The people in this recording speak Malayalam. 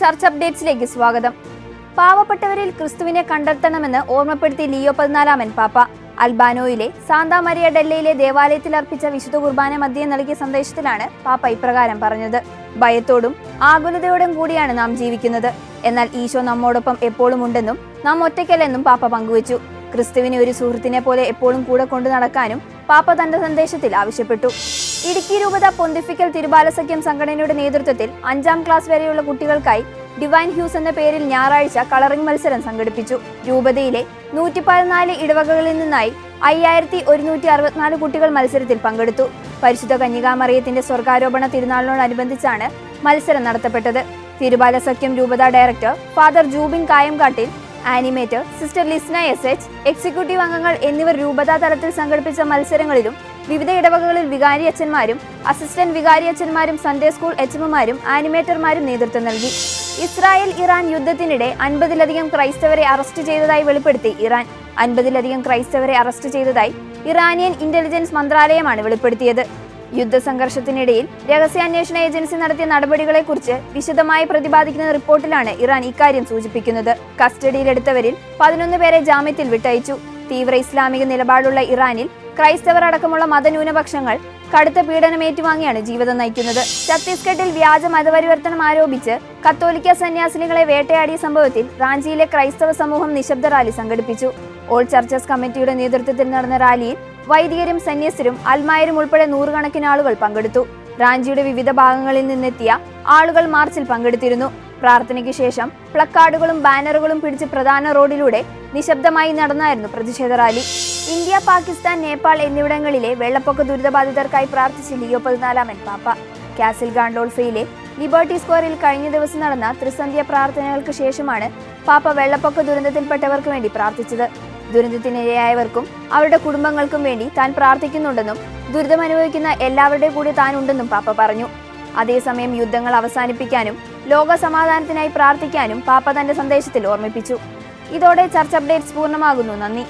ചർച്ച് അപ്ഡേറ്റ്സിലേക്ക് സ്വാഗതം. പാവപ്പെട്ടവരിൽ ക്രിസ്തുവിനെ കണ്ടെത്തണമെന്ന് ഓർമ്മപ്പെടുത്തി ലിയോ പതിനാലാമൻ പാപ്പ. അൽബാനോയിലെ സാന്താ മരിയ ഡെല്ലയിലെ ദേവാലയത്തിൽ അർപ്പിച്ച വിശുദ്ധ കുർബാന മധ്യേ നൽകിയ സന്ദേശത്തിലാണ് പാപ്പ ഇപ്രകാരം പറഞ്ഞത്. ഭയത്തോടും ആകുലതയോടും കൂടിയാണ് നാം ജീവിക്കുന്നത്. എന്നാൽ ഈശോ നമ്മോടൊപ്പം എപ്പോഴും ഉണ്ടെന്നും നാം ഒറ്റയ്ക്കല്ലെന്നും പാപ്പ പങ്കുവച്ചു. ക്രിസ്തുവിനെ ഒരു സുഹൃത്തിനെ പോലെ എപ്പോഴും കൂടെ കൊണ്ടു നടക്കാനും പാപ്പ തന്റെ സന്ദേശത്തിൽ ആവശ്യപ്പെട്ടു. ഇടുക്കി രൂപത പൊന്തിഫിക്കൽ തിരുബാലസഖ്യം സംഘടനയുടെ നേതൃത്വത്തിൽ അഞ്ചാം ക്ലാസ് വരെയുള്ള കുട്ടികൾക്കായി ഡിവൈൻ ഹ്യൂസ് എന്ന പേരിൽ ഞായറാഴ്ച കളറിംഗ് മത്സരം സംഘടിപ്പിച്ചു. രൂപതയിലെ നൂറ്റി പതിനാല് ഇടവകകളിൽ നിന്നായി അയ്യായിരത്തി ഒരുന്നൂറ്റി അറുപത്തിനാല് കുട്ടികൾ മത്സരത്തിൽ പങ്കെടുത്തു. പരിശുദ്ധ കന്യകാമറിയത്തിന്റെ സ്വർഗാരോപണ തിരുനാളിനോടനുബന്ധിച്ചാണ് മത്സരം നടത്തപ്പെട്ടത്. തിരുബാല സഖ്യം രൂപത director father Jubin Kayamkattil animator sister Lisna S H executive അംഗങ്ങൾ എന്നിവർ രൂപതാ തലത്തിൽ സംഘടിപ്പിച്ച മത്സരങ്ങളിലും വിവിധ ഇടവകകളിൽ വികാരി അച്ഛന്മാരും അസിസ്റ്റന്റ് വികാരി അച്ഛന്മാരും സൺഡേ സ്കൂൾ എച്ച്എംമാരും ആനിമേറ്റർമാരും നേതൃത്വം നൽകി. ഇസ്രായേൽ ഇറാൻ യുദ്ധത്തിനിടെ അൻപതിലധികം ക്രൈസ്തവരെ അറസ്റ്റ് ചെയ്തതായി വെളിപ്പെടുത്തി ഇറാൻ. അൻപതിലധികം ക്രൈസ്തവരെ അറസ്റ്റ് ചെയ്തതായി ഇറാനിയൻ ഇന്റലിജൻസ് മന്ത്രാലയമാണ് വെളിപ്പെടുത്തിയത്. യുദ്ധസംഘർഷത്തിനിടയിൽ രഹസ്യാന്വേഷണ ഏജൻസി നടത്തിയ നടപടികളെക്കുറിച്ച് വിശദമായി പ്രതിപാദിക്കുന്ന റിപ്പോർട്ടിലാണ് ഇറാൻ ഇക്കാര്യം സൂചിപ്പിക്കുന്നത്. കസ്റ്റഡിയിലെടുത്തവരിൽ പതിനൊന്ന് പേരെ ജാമ്യത്തിൽ വിട്ടയച്ചു. തീവ്ര ഇസ്ലാമിക നിലപാടുള്ള ഇറാനിൽ ക്രൈസ്തവർ അടക്കമുള്ള മതന്യൂനപക്ഷങ്ങൾ കടുത്ത പീഡനം ഏറ്റുവാങ്ങിയാണ് ജീവിതം നയിക്കുന്നത്. ഛത്തീസ്ഗഡിൽ വ്യാജ മതപരിവർത്തനം ആരോപിച്ച് കത്തോലിക്ക സന്യാസിനികളെ വേട്ടയാടിയ സംഭവത്തിൽ റാഞ്ചിയിലെ ക്രൈസ്തവ സമൂഹം നിശബ്ദ റാലി സംഘടിപ്പിച്ചു. ഓൾ ചർച്ചസ് കമ്മിറ്റിയുടെ നേതൃത്വത്തിൽ നടന്ന റാലിയിൽ വൈദികരും സന്യസ്തരും അൽമായരും ഉൾപ്പെടെ നൂറുകണക്കിന് ആളുകൾ പങ്കെടുത്തു. റാഞ്ചിയുടെ വിവിധ ഭാഗങ്ങളിൽ നിന്നെത്തിയ ആളുകൾ മാർച്ചിൽ പങ്കെടുത്തിരുന്നു. പ്രാർത്ഥനയ്ക്ക് ശേഷം പ്ലക്കാർഡുകളും ബാനറുകളും പിടിച്ച് പ്രധാന റോഡിലൂടെ നിശബ്ദമായി നടന്നായിരുന്നു പ്രതിഷേധ റാലി. ഇന്ത്യ പാകിസ്ഥാൻ നേപ്പാൾ എന്നിവിടങ്ങളിലെ വെള്ളപ്പൊക്ക ദുരിതബാധിതർക്കായി പ്രാർത്ഥിച്ച് ലിയോ പതിനാലാമൻ പാപ്പ. കാസിൽ ഗാൺഡോൾഫയിലെ ലിബർട്ടി സ്ക്വയറിൽ കഴിഞ്ഞ ദിവസം നടന്ന ത്രിസന്ധ്യ പ്രാർത്ഥനകൾക്ക് ശേഷമാണ് പാപ്പ വെള്ളപ്പൊക്ക ദുരന്തത്തിൽപ്പെട്ടവർക്ക് വേണ്ടി പ്രാർത്ഥിച്ചത്. ദുരന്തത്തിനിരയായവർക്കും അവരുടെ കുടുംബങ്ങൾക്കും വേണ്ടി താൻ പ്രാർത്ഥിക്കുന്നുണ്ടെന്നും ദുരിതമനുഭവിക്കുന്ന എല്ലാവരുടെ കൂടെ താനുണ്ടെന്നും പാപ്പ പറഞ്ഞു. അതേസമയം യുദ്ധങ്ങൾ അവസാനിപ്പിക്കാനും ലോക സമാധാനത്തിനായി പ്രാർത്ഥിക്കാനും പാപ്പ തന്റെ സന്ദേശത്തിൽ ഓർമ്മിപ്പിച്ചു. ഇതോടെ ചർച്ച അപ്ഡേറ്റ്സ് പൂർണമാകുന്നു. നന്ദി.